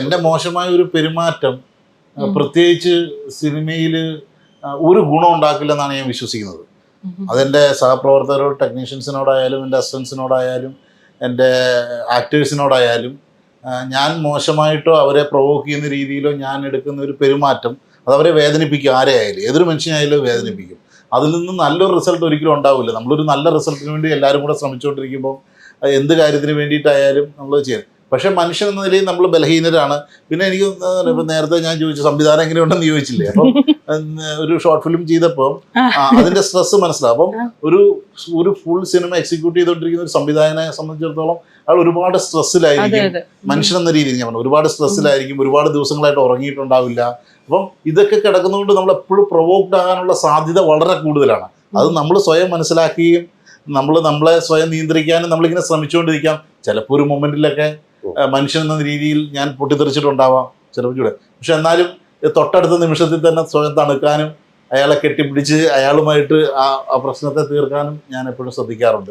എന്റെ മോശമായ ഒരു പെരുമാറ്റം പ്രത്യേകിച്ച് സിനിമയിൽ ഒരു ഗുണം ഉണ്ടാക്കില്ലെന്നാണ് ഞാൻ വിശ്വസിക്കുന്നത്. അതെന്റെ സഹപ്രവർത്തകരോട് ടെക്നീഷ്യൻസിനോടായാലും എന്റെ അസിസ്റ്റൻസിനോടായാലും എന്റെ ആക്ടേഴ്സിനോടായാലും ഞാൻ മോശമായിട്ടോ അവരെ പ്രൊവോക്ക് ചെയ്യുന്ന രീതിയിലോ ഞാൻ എടുക്കുന്ന ഒരു പെരുമാറ്റം അത് അവരെ വേദനിപ്പിക്കും ആരെയായാലും ഏതൊരു മനുഷ്യനായാലും വേദനിപ്പിക്കും. അതിൽ നിന്ന് നല്ലൊരു റിസൾട്ട് ഒരിക്കലും ഉണ്ടാവില്ല. നമ്മളൊരു നല്ല റിസൾട്ടിന് വേണ്ടി എല്ലാവരും കൂടെ ശ്രമിച്ചുകൊണ്ടിരിക്കുമ്പോൾ എന്ത് കാര്യത്തിന് വേണ്ടിയിട്ടായാലും നമ്മൾ ചെയ്യും. പക്ഷേ മനുഷ്യൻ എന്ന നിലയിൽ നമ്മൾ ബലഹീനരാണ്. പിന്നെ എനിക്ക് ഇപ്പം നേരത്തെ ഞാൻ ചോദിച്ചു സംവിധാനം എങ്ങനെയുണ്ടെന്ന് ചോദിച്ചില്ലേ? അപ്പം ഒരു ഷോർട്ട് ഫിലിം ചെയ്തപ്പോൾ അതിന്റെ സ്ട്രെസ് മനസ്സിലാവും അപ്പം ഒരു ഒരു ഫുൾ സിനിമ എക്സിക്യൂട്ട് ചെയ്തുകൊണ്ടിരിക്കുന്ന ഒരു സംവിധായകനെ സംബന്ധിച്ചിടത്തോളം അയാൾ ഒരുപാട് സ്ട്രെസ്സിലായിരിക്കും മനുഷ്യൻ എന്ന രീതിയിൽ ഞാൻ പറഞ്ഞു ഒരുപാട് സ്ട്രെസ്സിലായിരിക്കും ഒരുപാട് ദിവസങ്ങളായിട്ട് ഉറങ്ങിയിട്ടുണ്ടാവില്ല. അപ്പം ഇതൊക്കെ കിടക്കുന്നതുകൊണ്ട് നമ്മൾ എപ്പോഴും പ്രൊവോക്ഡ് ആകാനുള്ള സാധ്യത വളരെ കൂടുതലാണ്. അത് നമ്മൾ സ്വയം മനസ്സിലാക്കുകയും നമ്മൾ നമ്മളെ സ്വയം നിയന്ത്രിക്കാനും നമ്മളിങ്ങനെ ശ്രമിച്ചുകൊണ്ടിരിക്കാം. ചിലപ്പോൾ ഒരു മൊമെന്റിലൊക്കെ മനുഷ്യൻ എന്ന രീതിയിൽ ഞാൻ പൊട്ടിത്തെറിച്ചിട്ടുണ്ടാവാം ചിലപ്പോൾ കൂടെ പക്ഷെ എന്നാലും തൊട്ടടുത്ത നിമിഷത്തിൽ തന്നെ സ്വയം തണുക്കാനും അയാളെ കെട്ടിപ്പിടിച്ച് അയാളുമായിട്ട് ആ പ്രശ്നത്തെ തീർക്കാനും ഞാൻ എപ്പോഴും ശ്രദ്ധിക്കാറുണ്ട്.